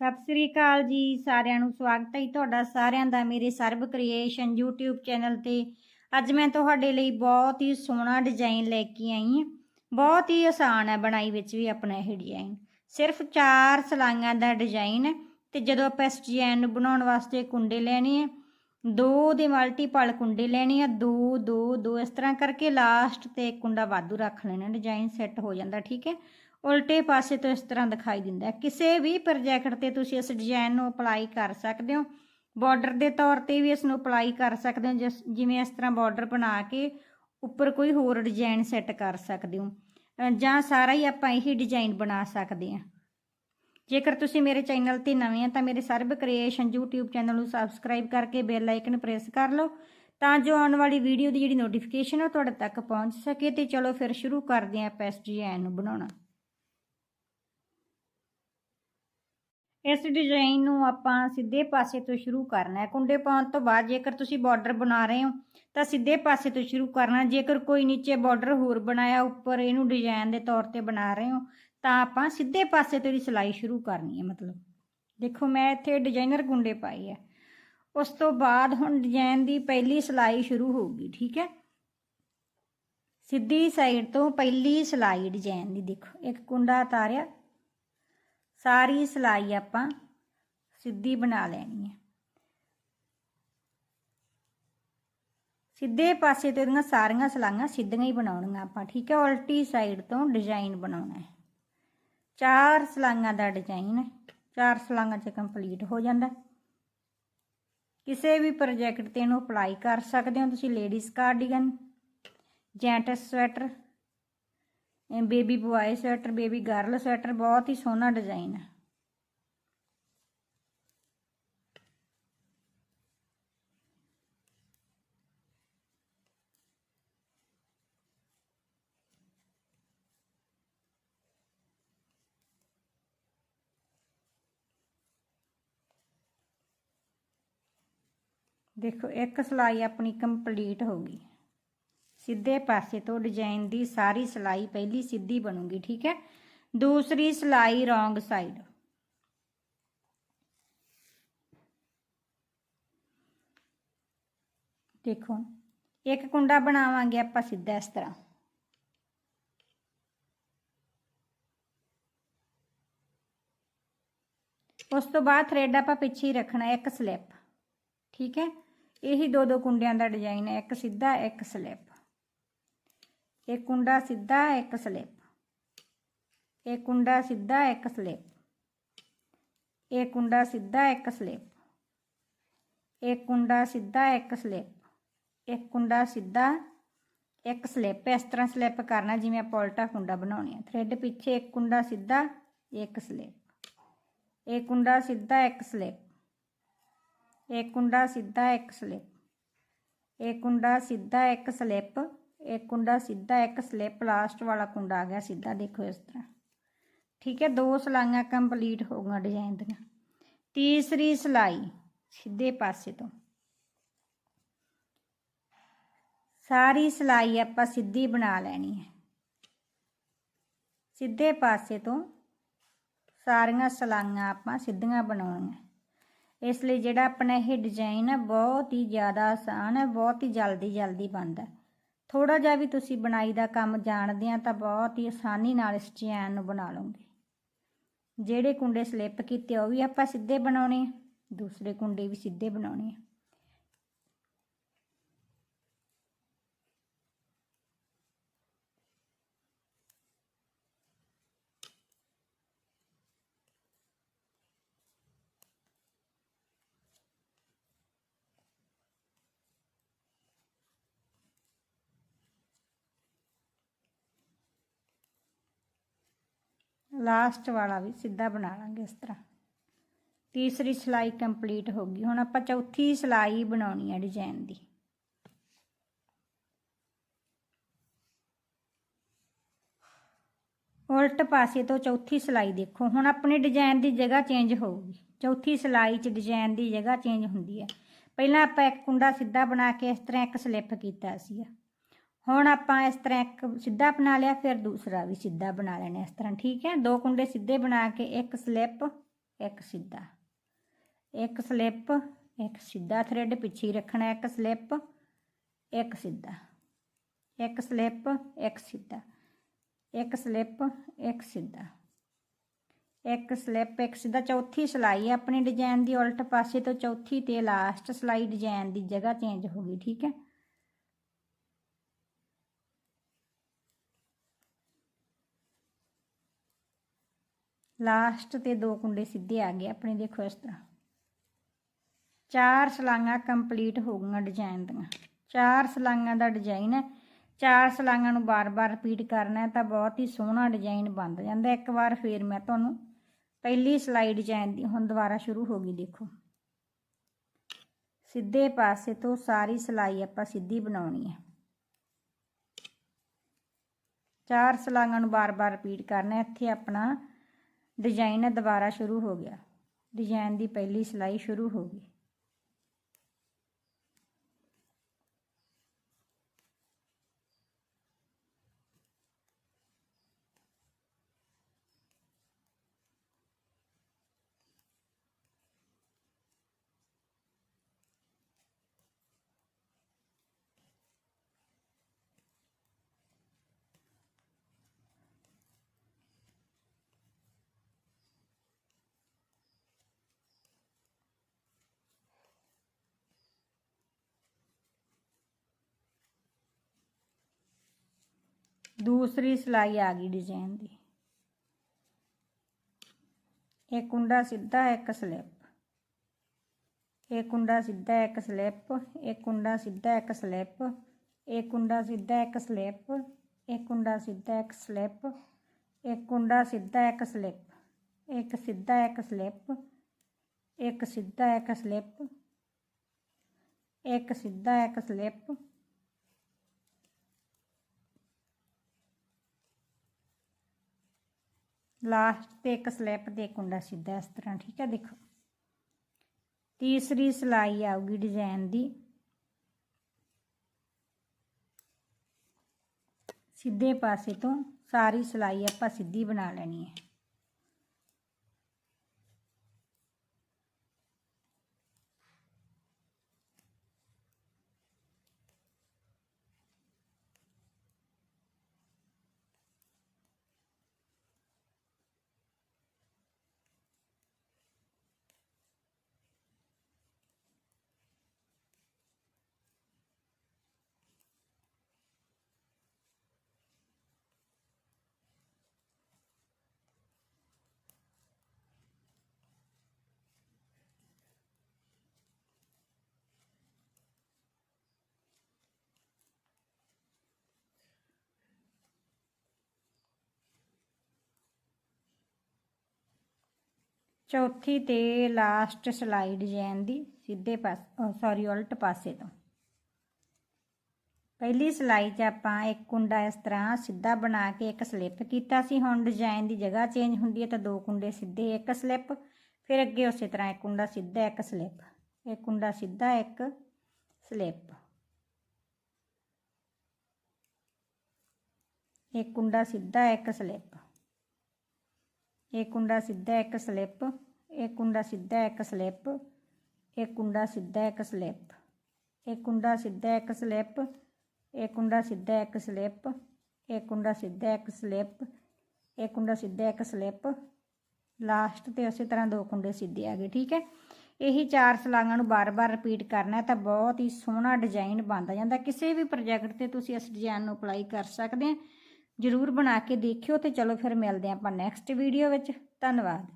ਸਤਿ ਸ੍ਰੀ ਅਕਾਲ ਜੀ, ਸਾਰਿਆਂ ਨੂੰ ਸਵਾਗਤ ਹੈ ਜੀ ਤੁਹਾਡਾ ਸਾਰਿਆਂ ਦਾ ਮੇਰੇ ਸਰਬ ਕ੍ਰੀਏਸ਼ਨ YouTube ਚੈਨਲ ਤੇ। ਅੱਜ ਮੈਂ ਤੁਹਾਡੇ ਲਈ ਬਹੁਤ ਹੀ ਸੋਹਣਾ ਡਿਜ਼ਾਈਨ ਲੈ ਕੇ ਆਈ ਹਾਂ। ਬਹੁਤ ਹੀ ਆਸਾਨ ਹੈ ਬਣਾਈ ਵਿੱਚ ਵੀ ਆਪਣਾ ਇਹ ਡਿਜ਼ਾਈਨ ਸਿਰਫ 4 ਸਲਾਈਆਂ ਦਾ ਡਿਜ਼ਾਈਨ ਹੈ ਤੇ ਜਦੋਂ ਆਪਾਂ ਇਸ ਡਿਜ਼ਾਈਨ ਨੂੰ ਬਣਾਉਣ ਵਾਸਤੇ ਕੁੰਡੇ ਲੈਣੇ ਆ, ਦੋ ਦੇ ਮਲਟੀਪਲ ਕੁੰਡੇ ਲੈਣੇ ਆ, ਦੋ ਦੋ ਦੋ, ਇਸ ਤਰ੍ਹਾਂ ਕਰਕੇ ਲਾਸਟ ਤੇ ਇੱਕ ਕੁੰਡਾ ਵਾਧੂ ਰੱਖ ਲੈਣਾ। ਡਿਜ਼ਾਈਨ ਸੈੱਟ ਹੋ ਜਾਂਦਾ, ਠੀਕ ਹੈ? ਉਲਟੇ ਪਾਸੇ ਤੋਂ ਇਸ ਤਰ੍ਹਾਂ ਦਿਖਾਈ ਦਿੰਦਾ ਹੈ। ਕਿਸੇ ਵੀ ਪ੍ਰੋਜੈਕਟ ਤੇ ਤੁਸੀਂ ਇਸ ਡਿਜ਼ਾਈਨ ਨੂੰ ਅਪਲਾਈ ਕਰ ਸਕਦੇ ਹੋ। ਬਾਰਡਰ ਦੇ ਤੌਰ ਤੇ ਵੀ ਇਸ ਨੂੰ ਅਪਲਾਈ ਕਰ ਸਕਦੇ ਹੋ, ਜਿਸ ਜਿਵੇਂ ਇਸ ਤਰ੍ਹਾਂ ਬਾਰਡਰ ਬਣਾ ਕੇ ਉੱਪਰ ਕੋਈ ਹੋਰ ਡਿਜ਼ਾਈਨ ਸੈੱਟ ਕਰ ਸਕਦੇ ਹੋ। ਜਾਂ ਸਾਰਾ ਹੀ ਆਪਾਂ ਇਹੀ ਡਿਜ਼ਾਈਨ ਬਣਾ ਸਕਦੇ ਹਾਂ। ਜੇਕਰ ਤੁਸੀਂ ਮੇਰੇ ਚੈਨਲ ਤੇ ਨਵੇਂ ਆ ਤਾਂ ਮੇਰੇ ਸਰਬ ਕ੍ਰੀਏਸ਼ਨ YouTube ਚੈਨਲ ਨੂੰ ਸਬਸਕ੍ਰਾਈਬ ਕਰਕੇ ਬੈਲ ਆਈਕਨ ਪ੍ਰੈਸ ਕਰ ਲਓ, ਤਾਂ ਜੋ ਆਉਣ ਵਾਲੀ ਵੀਡੀਓ ਦੀ ਜਿਹੜੀ ਨੋਟੀਫਿਕੇਸ਼ਨ ਹੈ ਉਹ ਤੁਹਾਡੇ ਤੱਕ ਪਹੁੰਚ ਸਕੇ। ਤੇ ਚਲੋ ਫਿਰ ਸ਼ੁਰੂ ਕਰਦੇ ਹਾਂ ਆਪਾਂ ਇਸ ਡਿਜ਼ਾਈਨ ਨੂੰ ਬਣਾਉਣਾ। ਇਸ ਡਿਜ਼ਾਈਨ ਨੂੰ ਆਪਾਂ ਸਿੱਧੇ ਪਾਸੇ ਤੋਂ ਸ਼ੁਰੂ ਕਰਨਾ ਹੈ। ਕੁੰਡੇ ਪਾਉਣ ਤੋਂ ਬਾਅਦ ਜੇਕਰ ਤੁਸੀਂ ਬਾਰਡਰ ਬਣਾ ਰਹੇ ਹੋ, ਤਾਂ ਸਿੱਧੇ ਪਾਸੇ ਤੋਂ ਸ਼ੁਰੂ ਕਰਨਾ ਜੇਕਰ ਕੋਈ ਨੀਚੇ ਬਾਰਡਰ ਹੋਰ ਬਣਾਇਆ, ਉੱਪਰ ਇਹਨੂੰ ਡਿਜ਼ਾਈਨ ਦੇ ਤੌਰ ਤੇ ਬਣਾ ਰਹੇ ਹੋ, ਤਾਂ ਆਪਾਂ ਸਿੱਧੇ ਪਾਸੇ ਤੋਂ ਦੀ ਸਿਲਾਈ ਸ਼ੁਰੂ ਕਰਨੀ ਹੈ। ਮਤਲਬ ਦੇਖੋ, ਮੈਂ ਇੱਥੇ ਡਿਜ਼ਾਈਨਰ ਕੁੰਡੇ ਪਾਏ ਹੈ। ਉਸ ਤੋਂ ਬਾਅਦ ਹੁਣ ਡਿਜ਼ਾਈਨ ਦੀ ਪਹਿਲੀ ਸਿਲਾਈ ਸ਼ੁਰੂ ਹੋਊਗੀ ਠੀਕ ਹੈ? ਸਿੱਧੀ ਸਾਈਡ ਤੋਂ ਪਹਿਲੀ ਸਿਲਾਈ ਡਿਜ਼ਾਈਨ ਦੀ ਦੇਖੋ, ਇੱਕ ਕੁੰਡਾ ਉਤਾਰਿਆ ਸਾਰੀ ਸਿਲਾਈ ਆਪਾਂ ਸਿੱਧੀ ਬਣਾ ਲੈਣੀ ਹੈ। ਸਿੱਧੇ ਪਾਸੇ ਤੇ ਉਹਦੀਆਂ ਸਾਰੀਆਂ ਸਲਾਈਆਂ ਸਿੱਧੀਆਂ ਹੀ ਬਣਾਉਣੀਆਂ ਆਪਾਂ, ਠੀਕ ਹੈ? ਉਲਟੀ ਸਾਈਡ ਤੋਂ ਡਿਜ਼ਾਈਨ ਬਣਾਉਣਾ ਹੈ। ਚਾਰ ਸਲਾਈਆਂ ਦਾ ਡਿਜ਼ਾਈਨ ਹੈ। ਚਾਰ ਸਲਾਈਆਂ 'ਚ ਕੰਪਲੀਟ ਹੋ ਜਾਂਦਾ ਕਿਸੇ ਵੀ ਪ੍ਰੋਜੈਕਟ ਤੇ ਇਹਨੂੰ ਅਪਲਾਈ ਕਰ ਸਕਦੇ ਹੋ ਤੁਸੀਂ ladies cardigan gents sweater baby boy sweater, baby girl sweater, ਬਹੁਤ ਹੀ ਸੋਹਣਾ ਡਿਜ਼ਾਈਨ ਹੈ। ਦੇਖੋ, ਇੱਕ ਸਿਲਾਈ ਆਪਣੀ ਕੰਪਲੀਟ ਹੋ ਗਈ। ਸਿੱਧੇ ਪਾਸੇ ਤੋਂ ਡਿਜ਼ਾਈਨ ਦੀ ਸਾਰੀ ਸਿਲਾਈ ਪਹਿਲੀ ਸਿੱਧੀ ਬਣੂਗੀ, ਠੀਕ ਹੈ? ਦੂਸਰੀ ਸਿਲਾਈ ਰੋਂਗ ਸਾਈਡ। ਦੇਖੋ, ਇੱਕ ਕੁੰਡਾ ਬਣਾਵਾਂਗੇ ਆਪਾਂ ਸਿੱਧਾ ਇਸ ਤਰ੍ਹਾਂ। ਉਸ ਤੋਂ ਬਾਅਦ ਥਰੈਡ ਆਪਾਂ ਪਿੱਛੇ ਹੀ ਰੱਖਣਾ, ਇੱਕ ਸਲਿੱਪ ਠੀਕ ਹੈ? ਇਹੀ ਦੋ ਦੋ ਕੁੰਡਿਆਂ ਦਾ ਡਿਜ਼ਾਈਨ ਹੈ, ਇੱਕ ਸਿੱਧਾ, ਇੱਕ ਸਲਿੱਪ ਇੱਕ ਕੁੰਡਾ ਸਿੱਧਾ, ਇੱਕ ਸਲਿੱਪ। ਇੱਕ ਕੁੰਡਾ ਸਿੱਧਾ, ਇੱਕ ਸਲਿੱਪ। ਇੱਕ ਕੁੰਡਾ ਸਿੱਧਾ, ਇੱਕ ਸਲਿੱਪ। ਇੱਕ ਕੁੰਡਾ ਸਿੱਧਾ, ਇੱਕ ਸਲਿੱਪ। ਇੱਕ ਕੁੰਡਾ ਸਿੱਧਾ, ਇੱਕ ਸਲਿੱਪ। ਇਸ ਤਰ੍ਹਾਂ ਸਲਿੱਪ ਕਰਨਾ, ਜਿਵੇਂ ਆਪਾਂ ਉਲਟਾ ਕੁੰਡਾ ਬਣਾਉਣੀ ਹੈ ਥ੍ਰੈਡ ਪਿੱਛੇ ਇੱਕ ਕੁੰਡਾ ਸਿੱਧਾ, ਇੱਕ ਸਲਿੱਪ। ਇੱਕ ਕੁੰਡਾ ਸਿੱਧਾ, ਇੱਕ ਸਲਿੱਪ। ਇੱਕ ਕੁੰਡਾ ਸਿੱਧਾ, ਇੱਕ ਸਲਿੱਪ। ਇੱਕ ਕੁੰਡਾ ਸਿੱਧਾ, ਇੱਕ ਸਲਿੱਪ। ਇੱਕ ਕੁੰਡਾ ਸਿੱਧਾ ਇੱਕ ਸਲਿੱਪ ਲਾਸਟ ਵਾਲਾ ਕੁੰਡਾ ਆ ਗਿਆ ਸਿੱਧਾ, ਦੇਖੋ ਇਸ ਤਰ੍ਹਾਂ। ਠੀਕ ਹੈ, ਦੋ ਸਲਾਈਆਂ ਕੰਪਲੀਟ ਹੋ ਗਈਆਂ ਡਿਜ਼ਾਈਨ ਦੀਆਂ। ਤੀਸਰੀ ਸਲਾਈ, ਸਿੱਧੇ ਪਾਸੇ ਤੋਂ। ਸਾਰੀ ਸਲਾਈ ਆਪਾਂ ਸਿੱਧੀ ਬਣਾ ਲੈਣੀ ਹੈ। ਸਿੱਧੇ ਪਾਸੇ ਤੋਂ ਸਾਰੀਆਂ ਸਲਾਈਆਂ ਆਪਾਂ ਸਿੱਧੀਆਂ ਬਣਾਉਣੀਆਂ। ਇਸ ਲਈ ਜਿਹੜਾ ਆਪਣਾ ਇਹ ਡਿਜ਼ਾਈਨ ਹੈ ਬਹੁਤ ਹੀ ਜ਼ਿਆਦਾ ਆਸਾਨ ਹੈ, ਬਹੁਤ ਹੀ ਜਲਦੀ ਜਲਦੀ ਬਣਦਾ। ਥੋੜਾ ਜਿਹਾ ਵੀ ਤੁਸੀਂ ਬਣਾਈ ਦਾ ਕੰਮ ਜਾਣਦੇ ਆ ਤਾਂ ਬਹੁਤ ਹੀ ਆਸਾਨੀ ਨਾਲ ਇਸ ਚੈਨ ਨੂੰ ਬਣਾ ਲਓਗੇ। ਜਿਹੜੇ ਕੁੰਡੇ ਸਲਿੱਪ ਕੀਤੇ ਉਹ ਵੀ ਆਪਾਂ ਸਿੱਧੇ ਬਣਾਉਣੇ ਆ, ਦੂਸਰੇ ਕੁੰਡੇ ਵੀ ਸਿੱਧੇ ਬਣਾਉਣੇ ਆ। ਲਾਸਟ ਵਾਲਾ ਵੀ ਸਿੱਧਾ ਬਣਾ ਲਾਂਗੇ ਇਸ ਤਰ੍ਹਾਂ। ਤੀਸਰੀ ਸਿਲਾਈ ਕੰਪਲੀਟ ਹੋ ਗਈ। ਹੁਣ ਆਪਾਂ ਚੌਥੀ ਸਿਲਾਈ ਬਣਾਉਣੀ ਹੈ ਡਿਜ਼ਾਈਨ ਦੀ। ਉਲਟ ਪਾਸੇ ਤੋਂ ਚੌਥੀ ਸਿਲਾਈ ਦੇਖੋ। ਹੁਣ ਆਪਣੇ ਡਿਜ਼ਾਈਨ ਦੀ ਜਗ੍ਹਾ ਚੇਂਜ ਹੋਊਗੀ। ਚੌਥੀ ਸਿਲਾਈ 'ਚ ਡਿਜ਼ਾਈਨ ਦੀ ਜਗ੍ਹਾ ਚੇਂਜ ਹੁੰਦੀ ਹੈ ਪਹਿਲਾਂ ਆਪਾਂ ਇੱਕ ਕੁੰਡਾ ਸਿੱਧਾ ਬਣਾ ਕੇ ਇਸ ਤਰ੍ਹਾਂ ਇੱਕ ਸਲਿੱਪ ਕੀਤਾ ਸੀ ਹੁਣ ਆਪਾਂ ਇਸ ਤਰ੍ਹਾਂ ਇੱਕ ਸਿੱਧਾ ਬਣਾ ਲਿਆ, ਫਿਰ ਦੂਸਰਾ ਵੀ ਸਿੱਧਾ ਬਣਾ ਲੈਣਾ ਇਸ ਤਰ੍ਹਾਂ, ਠੀਕ ਹੈ? ਦੋ ਕੁੰਡੇ ਸਿੱਧੇ ਬਣਾ ਕੇ ਇੱਕ ਸਲਿੱਪ, ਇੱਕ ਸਿੱਧਾ। ਇੱਕ ਸਲਿੱਪ, ਇੱਕ ਸਿੱਧਾ ਥ੍ਰੈਡ, ਪਿੱਛੇ ਹੀ ਰੱਖਣਾ ਇੱਕ ਸਲਿੱਪ, ਇੱਕ ਸਿੱਧਾ। ਇੱਕ ਸਲਿੱਪ, ਇੱਕ ਸਿੱਧਾ। ਇੱਕ ਸਲਿੱਪ, ਇੱਕ ਸਿੱਧਾ। ਇੱਕ ਸਲਿੱਪ, ਇੱਕ ਸਿੱਧਾ। ਚੌਥੀ ਸਲਾਈ ਆਪਣੀ ਡਿਜ਼ਾਈਨ ਦੀ, ਉਲਟ ਪਾਸੇ ਤੋਂ ਚੌਥੀ ਤੇ ਲਾਸਟ ਸਲਾਈ ਡਿਜ਼ਾਈਨ ਦੀ ਜਗ੍ਹਾ ਚੇਂਜ ਹੋ ਗਈ, ਠੀਕ ਹੈ? ਲਾਸਟ ਤੇ ਦੋ ਕੁੰਡੇ ਸਿੱਧੇ ਆ ਗਏ, ਆਪਣੇ ਦੇਖੋ ਇਸ ਤਰ੍ਹਾਂ। ਚਾਰ ਸਲਾਈਆਂ ਕੰਪਲੀਟ ਹੋ ਗਈਆਂ ਡਿਜ਼ਾਈਨ ਦੀਆਂ। ਚਾਰ ਸਲਾਈਆਂ ਦਾ ਡਿਜ਼ਾਈਨ ਹੈ, ਚਾਰ ਸਲਾਈਆਂ ਨੂੰ ਬਾਰ-ਬਾਰ ਰਿਪੀਟ ਕਰਨਾ ਤਾਂ ਬਹੁਤ ਹੀ ਸੋਹਣਾ ਡਿਜ਼ਾਈਨ ਬਣ ਜਾਂਦਾ ਇੱਕ ਵਾਰ ਫੇਰ ਮੈਂ ਤੁਹਾਨੂੰ ਪਹਿਲੀ ਸਲਾਈ ਡਿਜ਼ਾਈਨ ਦੀ, ਹੁਣ ਦੁਬਾਰਾ ਸ਼ੁਰੂ ਹੋ ਗਈ, ਦੇਖੋ। ਸਿੱਧੇ ਪਾਸੇ ਤੋਂ ਸਾਰੀ ਸਲਾਈ ਆਪਾਂ ਸਿੱਧੀ ਬਣਾਉਣੀ ਹੈ। ਚਾਰ ਸਲਾਈਆਂ ਨੂੰ ਬਾਰ-ਬਾਰ ਰਿਪੀਟ ਕਰਨਾ ਇੱਥੇ ਆਪਣਾ ਡਿਜ਼ਾਈਨ ਦੁਬਾਰਾ ਸ਼ੁਰੂ ਹੋ ਗਿਆ। ਡਿਜ਼ਾਈਨ ਦੀ ਪਹਿਲੀ ਸਿਲਾਈ ਸ਼ੁਰੂ ਹੋ ਗਈ। ਦੂਸਰੀ ਸਿਲਾਈ ਆ ਗਈ ਡਿਜ਼ਾਈਨ ਦੀ। ਇੱਕ ਕੁੰਡਾ ਸਿੱਧਾ, ਇੱਕ ਸਲਿੱਪ ਇੱਕ ਕੁੰਡਾ ਸਿੱਧਾ, ਇੱਕ ਸਲਿੱਪ ਇੱਕ ਕੁੰਡਾ ਸਿੱਧਾ, ਇੱਕ ਸਲਿੱਪ ਇੱਕ ਕੁੰਡਾ ਸਿੱਧਾ, ਇੱਕ ਸਲਿੱਪ ਇੱਕ ਕੁੰਡਾ ਸਿੱਧਾ, ਇੱਕ ਸਲਿੱਪ ਇੱਕ ਕੁੰਡਾ ਸਿੱਧਾ, ਇੱਕ ਸਲਿੱਪ ਇੱਕ ਸਿੱਧਾ, ਇੱਕ ਸਲਿੱਪ ਇੱਕ ਸਿੱਧਾ, ਇੱਕ ਸਲਿੱਪ ਇੱਕ ਸਿੱਧਾ, ਇੱਕ ਸਲਿੱਪ ਲਾਸਟ ਤੇ ਇੱਕ ਸਲੈਪ ਤੇ ਕੁੰਡਾ ਸਿੱਧਾ ਇਸ ਤਰ੍ਹਾਂ, ਠੀਕ ਹੈ, ਦੇਖੋ। ਤੀਸਰੀ ਸਲਾਈ ਆਊਗੀ ਡਿਜ਼ਾਈਨ ਦੀ। ਸਿੱਧੇ ਪਾਸੇ ਤੋਂ ਸਾਰੀ ਸਲਾਈ ਆਪਾਂ ਸਿੱਧੀ ਬਣਾ ਲੈਣੀ ਹੈ। ਚੌਥੀ ਤੇ ਲਾਸਟ ਸਲਾਈ ਡਿਜ਼ਾਈਨ ਦੀ, ਸਿੱਧੇ ਪਾਸੇ ਸੌਰੀ ਉਲਟ ਪਾਸੇ ਤੋਂ। ਪਹਿਲੀ ਸਲਾਈ 'ਚ ਆਪਾਂ ਇੱਕ ਕੁੰਡਾ ਇਸ ਤਰ੍ਹਾਂ ਸਿੱਧਾ ਬਣਾ ਕੇ ਇੱਕ ਸਲਿੱਪ ਕੀਤਾ ਸੀ। ਹੁਣ ਡਿਜ਼ਾਈਨ ਦੀ ਜਗ੍ਹਾ ਚੇਂਜ ਹੁੰਦੀ ਹੈ ਤਾਂ ਦੋ ਕੁੰਡੇ ਸਿੱਧੇ, ਇੱਕ ਸਲਿੱਪ ਫਿਰ ਅੱਗੇ ਉਸੇ ਤਰ੍ਹਾਂ ਇੱਕ ਕੁੰਡਾ ਸਿੱਧਾ, ਇੱਕ ਸਲਿੱਪ ਇੱਕ ਕੁੰਡਾ ਸਿੱਧਾ, ਇੱਕ ਸਲਿੱਪ ਇੱਕ ਕੁੰਡਾ ਸਿੱਧਾ, ਇੱਕ ਸਲਿੱਪ ਇੱਕ ਕੁੰਡਾ ਸਿੱਧਾ ਇੱਕ ਸਲਿੱਪ ਇੱਕ ਕੁੰਡਾ ਸਿੱਧਾ ਇੱਕ ਸਲਿੱਪ ਇੱਕ ਕੁੰਡਾ ਸਿੱਧਾ ਇੱਕ ਸਲਿੱਪ ਇੱਕ ਕੁੰਡਾ ਸਿੱਧਾ ਇੱਕ ਸਲਿੱਪ ਇੱਕ ਕੁੰਡਾ ਸਿੱਧਾ ਇੱਕ ਸਲਿੱਪ ਇੱਕ ਕੁੰਡਾ ਸਿੱਧਾ ਇੱਕ ਸਲਿੱਪ ਇੱਕ ਕੁੰਡਾ ਸਿੱਧਾ ਇੱਕ ਸਲਿੱਪ। ਲਾਸਟ ਤੇ ਉਸੇ ਤਰ੍ਹਾਂ ਦੋ ਕੁੰਡੇ ਸਿੱਧੇ ਆ ਗਏ, ਠੀਕ ਹੈ? ਇਹੀ ਚਾਰ ਸਲਾਈਆਂ ਨੂੰ ਬਾਰ-ਬਾਰ ਰਿਪੀਟ ਕਰਨਾ ਤਾਂ ਬਹੁਤ ਹੀ ਸੋਹਣਾ ਡਿਜ਼ਾਈਨ ਬਣਦਾ ਜਾਂਦਾ। ਕਿਸੇ ਵੀ ਪ੍ਰੋਜੈਕਟ ਤੇ ਤੁਸੀਂ ਇਸ ਡਿਜ਼ਾਈਨ ਨੂੰ ਅਪਲਾਈ ਕਰ ਸਕਦੇ ਆ। ਜਰੂਰ ਬਣਾ ਕੇ ਦੇਖਿਓ ਤੇ ਚਲੋ ਫਿਰ ਮਿਲਦੇ ਆਪਾਂ ਨੈਕਸਟ ਵੀਡੀਓ ਵਿੱਚ। ਧੰਨਵਾਦ।